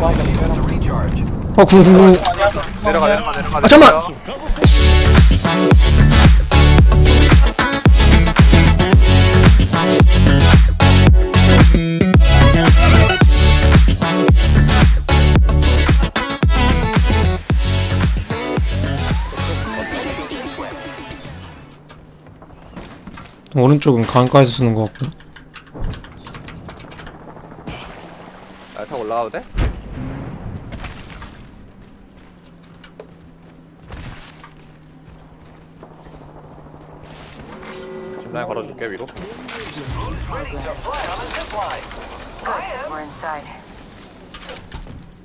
어, 궁궁궁. 내려가 내려가 내려가 아, 잠깐만! 오른쪽은 강가에서 쓰는 것 같고. 야, 타고 올라가도 돼? 심장에 걸어줄게 위로 We're inside.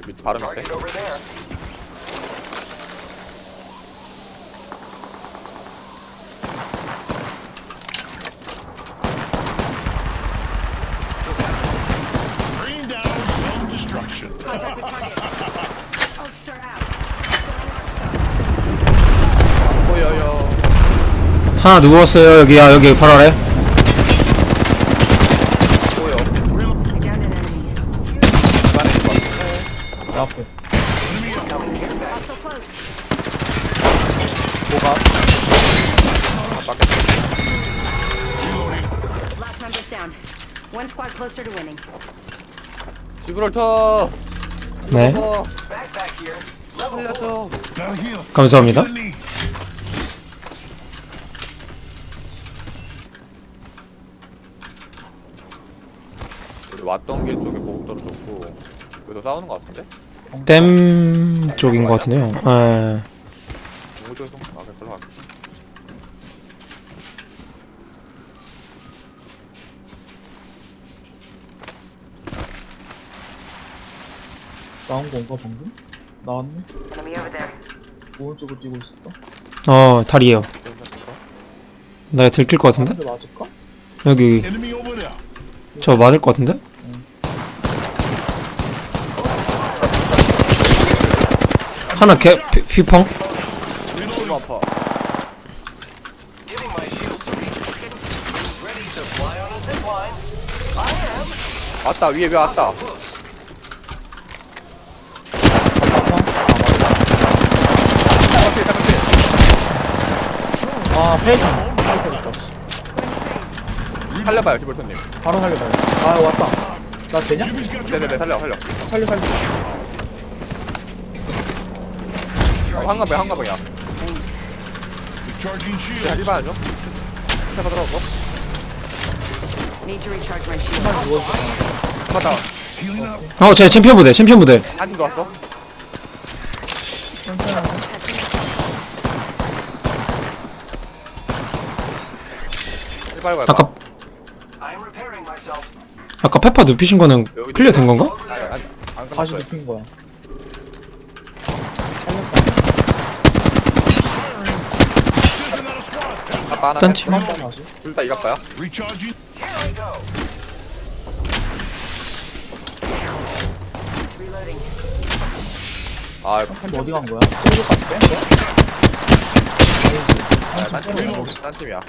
밑 바로 밑에 down some destruction. 보여요 하나 누웠어요, 여기 야, 여기 바로 아래. 보여 I downed an enemy. 중간에 있어 앞에 Hostile close. 뭐가? 빡겠어 Last member's down. One squad closer to winning. 지브롤터 네. 어 살려줘. 감사합니다. To the knee. 우리 왔던 길 쪽에 보급도로 좋고 여기서 싸우는 거 같은데? 댐 쪽인 것 같은데요. 예. 동구 쪽에서 아 그래 별로 갈게 나온 건가 방금? 나왔네? Enemy over there. 오른쪽으로 뛰고 있었다 어, 다리에요. 여기서 나 들킬 것 같은데? 맞을까? 여기, Enemy over there. 저 맞을 것 같은데? 하나 개, 피, 피펑? 너무 아파 왔다 위에 왜 왔다. 아 있다 살려봐요 지볼터님. 바로 살려봐요. 아 왔다. 나 되냐? 네네네 살려 살려. 살려 살려 어, 한가방이야 한가방이야. Recharging 야 shield. Need to recharge my shield. 맞다 Healing up. 어, 제 챔피언 부대, 챔피언 부대. 왔어 리바야 아까, 아까 페파 눕히신 거는 클리어 된 건가? 안 다시 끝났어요 눕힌 거야 아빠 하나 일단 팀. 둘다 이각봐요. Recharging. 아 템 어디 간 거야? 아, 딴 팀이야. 딴 팀이야.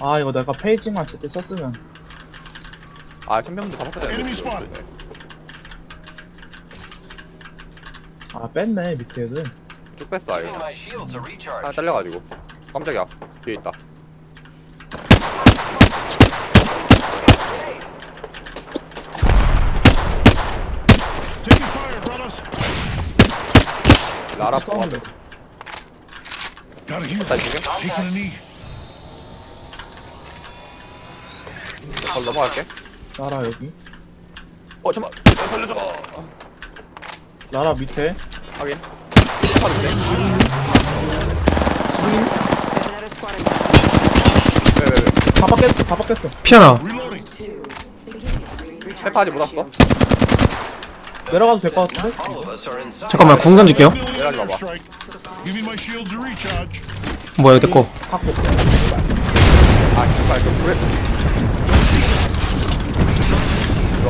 아 이거 내가 페이지만 제때 썼으면. 아 Enemy 되는데. Spotted. 아 뺐네 밑에 애들 쭉 뺐어 아예. 하나 잘려가지고. 깜짝이야. 뒤에 있다. Taking fire, brothers. 라라 포함 싸우는데 Gotta heal. 나 이쪽에? Taking a knee. 걸 넘어갈게. 나라 여기. 어 잠깐 살려줘 나라 밑에. 확인 squad inside. 왜왜왜 다 바뀌었어 다 바뀌었어 피아나. Reloading. 페파 아직 못 왔어 내려가도 될 것 같은데? 잠깐만, 궁 던질게요. 내려가지 마봐 my recharge. 뭐야, 됐고. 갖고 아 씨발 이거 불에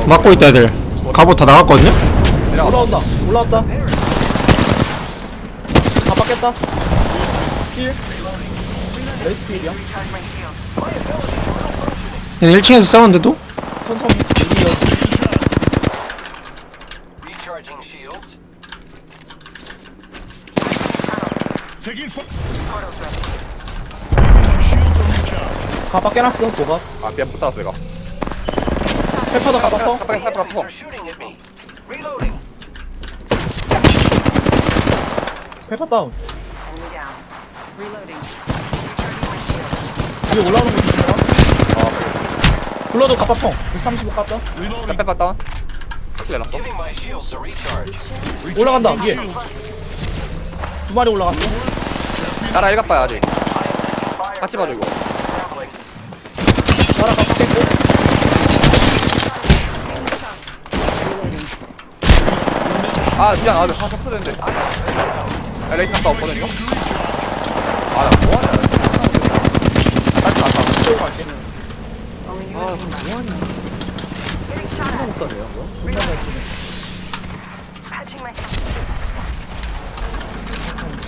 막고 있다, 애들. 갑옷 다 나갔거든요? 내려가 올라온다 올라왔다 다 바뀌었다 레이스. 얘네 1층에서 싸웠는데도? 천천히 여기 Recharging shields. Taking fire. Giving my shields a recharge. 가방 깨놨어 뭐가 아 그냥 못 따왔어 이거 페퍼도 가방 퍼 깜빡이 깜빡이 Enemies 깜빡이 are shooting at me. Reloading. 페퍼 다운. 위에 올라오는 거 조심해라 아 불러도 가방 펑135 깠다 Reloading. 빼빼 다운 킬 내놨어. 올라간다 위에 두 마리 올라갔어 따라 일각 봐야 아직. 같이 봐줘 이거. 나라 가방 깼고 아 미안 아저 화석 쓰는데 야 레이트 갔다 없거든요 아 나 뭐하냐 나 갔다 Only 아 you 뭐하냐 못 가네요 Patching my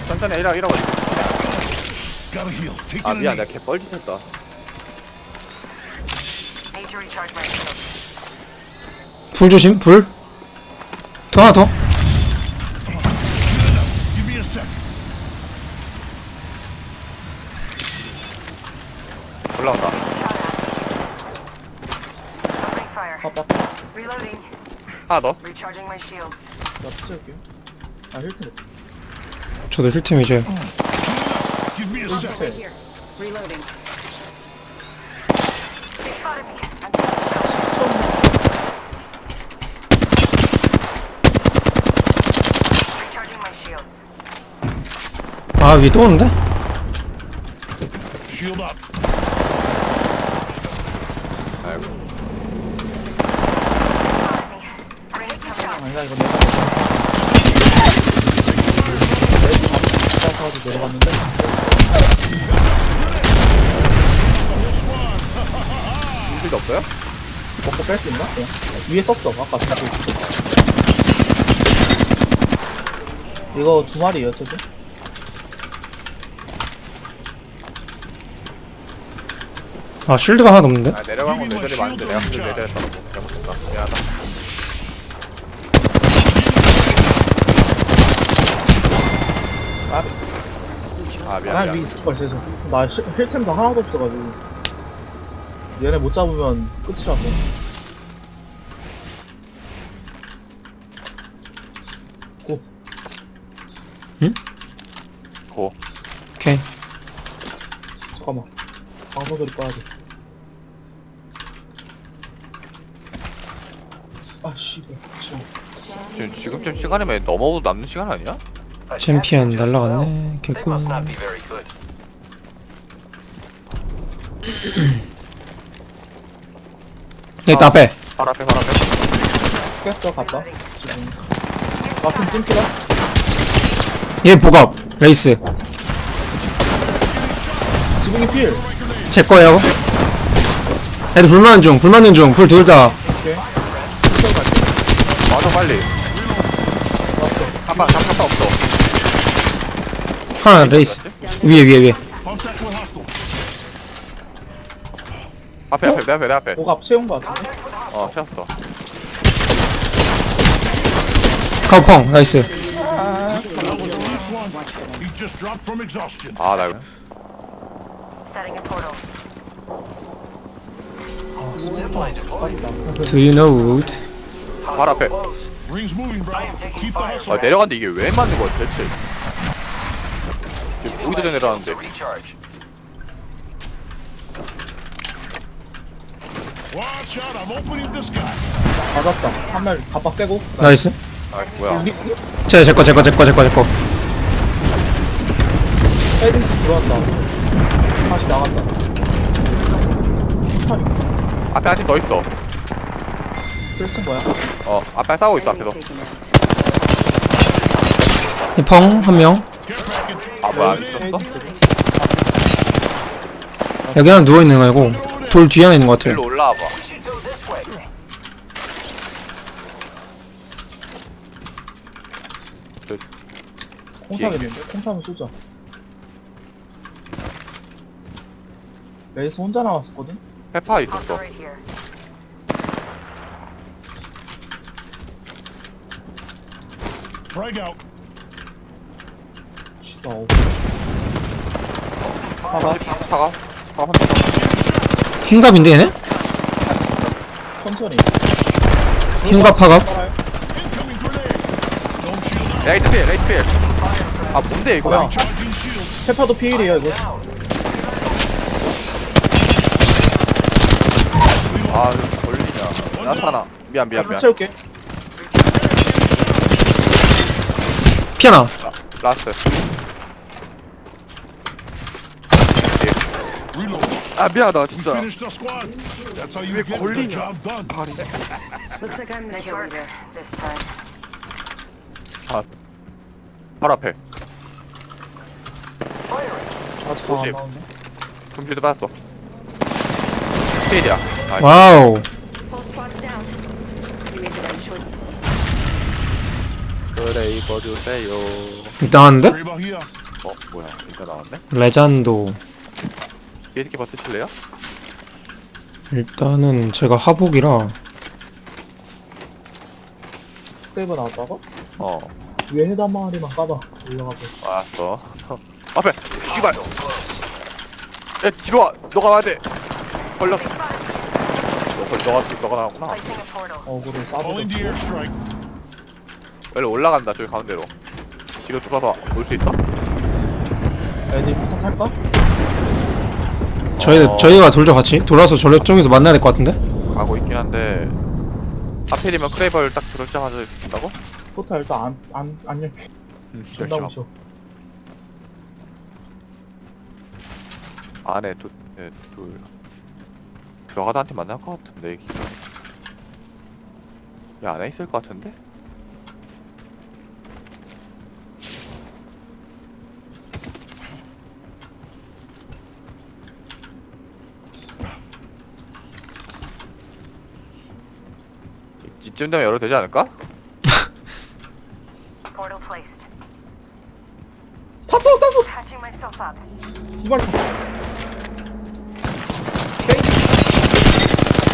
천천히 이라 이라고 아 미안. 내가 개 뻘짓했다. 불 조심 불 더 하나 더 Give me a sec. 올라온다 가방 Reloading. 하나 더 Recharging my shields. 나 붙여줄게요 아 힐튼 저도 힐템 이제 Give me a sec. Right here. Reloading. They spotted me. I'm taking shots. Recharging my shields. 아 위에 또 오는데? Shield up. 아이고 Rings coming out. 이거 내가 가서 내려갔는데 없어요? 먹고 뺄 수 있나? 그냥 위에 썼어 아까 있어 이거 두 마리예요 저도 아 쉴드가 하나도 없는데? 아 내려간 건 내절이 많은데 내가 그걸 내절했다고 잘못했다 미안하다 아 미안 난 미안. 있을 걸 세서 나 실- 힐템도 하나도 없어가지고. 얘네 못 잡으면 끝이라서. 고. 고. 오케이. 잠깐만. 방송 소리 꺼야 돼 아씨 지금 지금 지금쯤 시간이면 넘어도 남는 시간 아니야? 챔피언 날라갔네. 개꿀. 여기 앞에. 바로 앞에 바로 앞에. 깼어 갔다. 지금 찜피다 얘 복업 레이스. 지붕이 필. 제 거예요. 애들 불 맞는 중, 불 맞는 중, 불 둘 다. 오케이. 와서 빨리. 왔어. 한방 잡혔다 없어 위에. Contact with hostile. 앞에 앞에 내 앞에 내 앞에 뭐가 채운 거 같은데 어 채웠어 카우펑, 나이스. He just dropped from exhaustion. 아나 이거 Setting a portal. Zipline deployed. Do you know wood? 바로 앞에 Rings moving, bro. Keep the hustle. 아 내려갔는데 이게 왜 맞는 거야 대체 Giving 여기도 내려왔는데. 맞았다 한말 갑박 깨고 나이스. 아 뭐야 리, 제, 제 거, 제 거, 제 거, 제 거, 제 거. 헤딩스 들어왔다 다시 나간다 앞에 아직 더 있어 필친 거야 어 앞에 싸우고 있어. 이 펑, 한 명. 아 뭐야 네. 미쳤어? 여기 하나 누워있는 거 아니고, 돌 뒤에 하나 있는 거 같아요. 일로 올라와봐. 그 콩탑에 있는데? 콩탑을 쏘자. 레이스 혼자 나왔었거든? 페파 있었어. 어, 파가 파가 파가 한대 흰갑인데 얘네? 천천히. 흰갑 파갑. 레이트 필 레이트 필아 뭔데 이거 뭐야? shields. 페파도 피일이야 이거. 아 이거 걸리냐. 나타나. 미안 미안 미안. 채울게. 피하나. 라스트 Reload. 아 미안하다 진짜 왜 걸리냐? job done. Looks like I'm the kill leader this time. 아 바로 앞에 아직 다안 오십. 나오네 컴퓨터 받았어 아 와우 Whole squad's down. You made the right choice. 그래 이거 주세요 나왔는데? 어 뭐야 이거 나왔네 레전도 뒤에 버 쓰실래요? 일단은 제가 하복이라 세이브 나왔다고? 어 위에 해단 마을이만 까봐 올라가고 알았어 앞에 씨발 야 뒤로 와 너가 와야 돼 걸려 너, 너가 너가 나왔구나 Placing a portal. 어그를 Calling the 싸보자 airstrike. 원래 올라간다 저기 가운데로 뒤로 뚫어서 올 수 있어? 애들 포탄 탈까? 저희 어. 저희가 돌죠 같이 돌아서 저쪽에서 만나야 될 것 같은데? 가고 있긴 한데 하필이면 크레이버를 딱 들었자마자 준다고? 포탄 일단 안, 안, 안 열게 응 존나 무셔 안에 두, 네, 둘 들어가다 한테 만날 것 같은데 이 기사 이 안에 있을 것 같은데? 이- 이쯤 되면 열어도 되지 않을까? Portal placed. 탔어 탔어 Patching myself up. 두발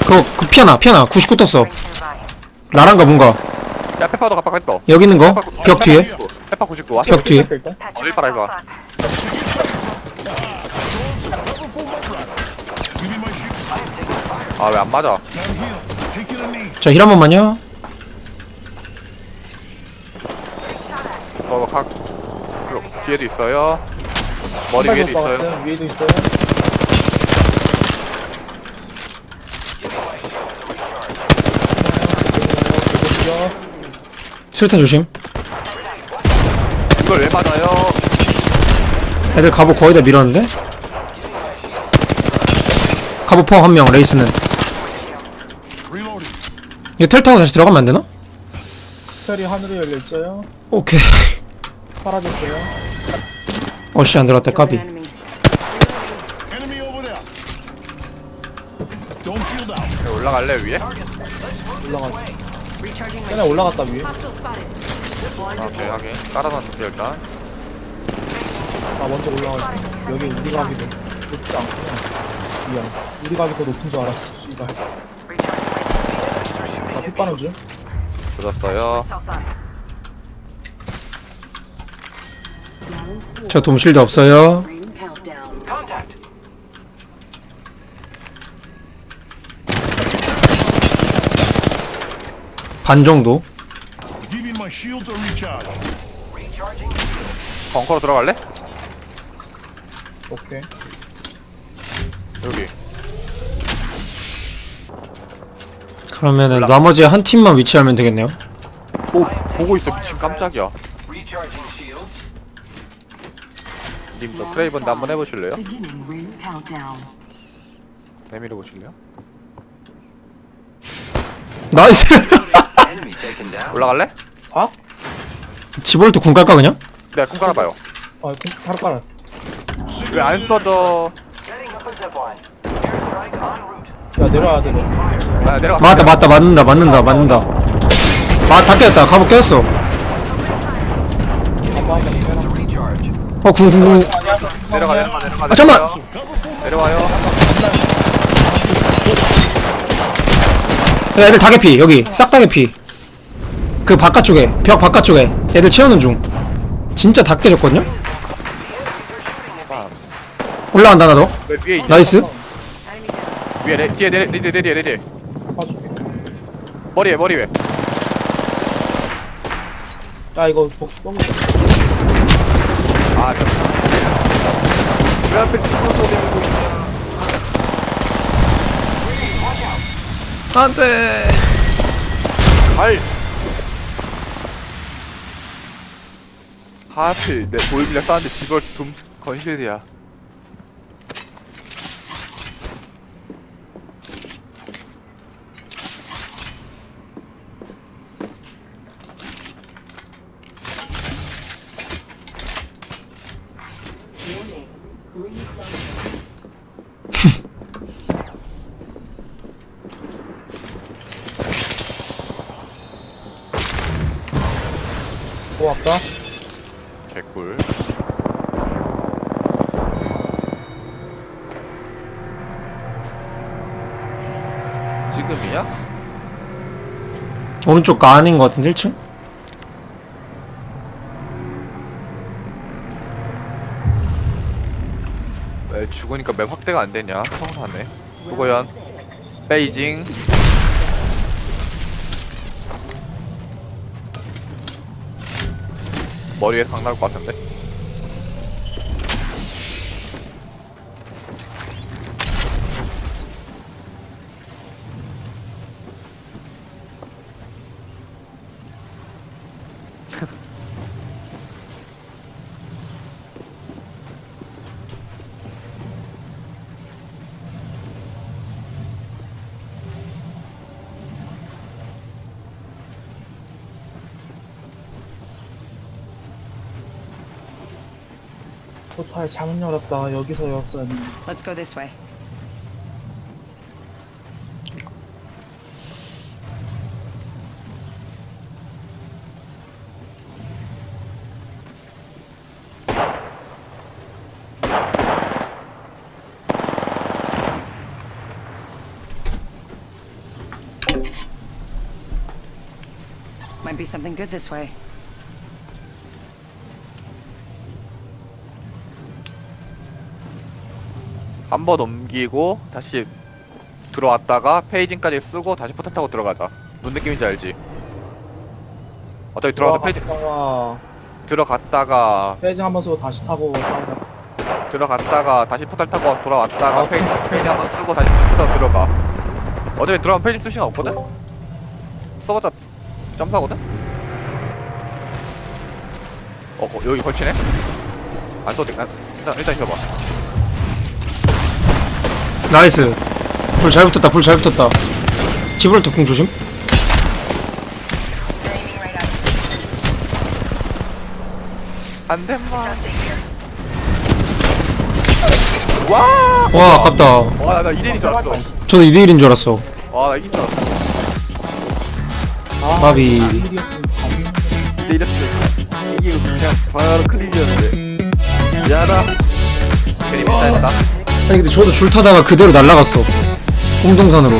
그거 그 피하나 피하나 99 떴어 Rings nearby. 라란가 뭔가 야 페파도 깜빡했어 여기 있는 거벽 뒤에 페파 99 왔어 벽 뒤에 일단 Patching 어, 일봐라, myself 일봐. up. Give me my shield. 아왜 안 맞아 자 힐 한 번만요 어, 각 그리고 뒤에도 있어요. 머리 위에도 것 있어요. 위에도 있어요 수류탄 조심 이걸 왜 맞아요? 애들 갑옷 거의 다 밀었는데? 갑옷 포한명 레이스는. 이거 텔 타고 다시 들어가면 안 되나? 스펠이 하늘에 열려 있어요 오케이 사라졌어요 어씨 안 들어갔다 Killed 까비 enemy. Over there. Don't shield out. 네, 올라갈래 위에? my 얘네 올라갔다 위에. 아, 오케이 하긴 깔아놨는데 일단. 아 먼저 올라가 여기 우리 가기 더 높지 않구나 미안 우리 가기 더 높은 줄 알았어 씨발 나 핏바람 중 up. 저 돔실드 없어요. 반 정도 Giving my shields a recharge. Recharging. 벙커로 들어갈래? 오케이 여기. 그러면은 나머지 한 팀만 위치하면 되겠네요 오 보고 있어 미친 깜짝이야. 님 저 크레이븐 한번 해보실래요? Beginning ring countdown. 내밀어 보실래요? 나이스 Enemy taken down. 올라갈래? 아? 지볼트 궁 깔까 그냥? 내가 콩 깔아봐요. 아 그- 바로 깔아 왜 안 써져? Setting up a zipline. Airstrike en route. 야 내려와야 돼 너. 아 내려가. 맞다 맞다 맞는다 맞는다 맞는다 아다 깼다 갑옷 깼어 Recharge. 어 궁궁궁 내려가 내려가 내려가. 아, 잠깐만! 내려와요. 야, 애들 다 개피 여기 싹 다 개피 그그 바깥쪽에 벽 바깥쪽에 애들 채우는 중 진짜 다 깨졌거든요 올라간다 나도 왜 위에 있냐? 나이스 위에 내 뒤에 내내 뒤에 내 뒤에 내 뒤에. 봐줄게. 머리에 머리 에. 야 이거 복수 뻥. 아 잠깐 왜 앞에 치고서 내리고 있냐? 안돼. 갈 하필 내 보이밀려 싸는데 집을 둠 건실이야 고맙다. 개꿀 지금이야? 오른쪽 가 아닌 것 같은데 1층? 왜 죽으니까 맵 확대가 안 되냐? 서운하네. 누구연? 베이징. 머리에 강 나올 것 같은데? 포탈 잘못 열었다. 여기서 열었어야 했는데. Let's go this way. Might be something good this way. 한번 옮기고 다시 들어왔다가 페이징까지 쓰고 다시 포탈 타고 들어가자. 뭔 느낌인지 알지? 어차피 들어가서 페이징 들어갔다가 들어갔다가 페이징 한번 쓰고 다시 타고 싸우자. 들어갔다가 다시 포탈 타고 돌아왔다가 아, 페이지 페이지 한번 쓰고 다시 포탈 들어가. 어차피 들어가면 페이지 쓸 시간 없거든. 써봤자 점사거든. 어 거- 여기 걸치네. 안 써도 돼. 아, 일단 일단 쉬어봐. 나이스 불 잘 붙었다 불 잘 붙었다 지브롤 뚜껑 조심 안 된마. 와. 와 아깝다 와나 2대1인 줄 알았어. 저도 2대1인 줄 알았어 와나 이긴 줄 알았어. 아, 마비. 감이 2대1이었어. 이게 그냥 바로 클릭이었는데. 미안하다. 괜히 밀당했다. 아니 근데 저도 줄 타다가 그대로 날라갔어. 공동선으로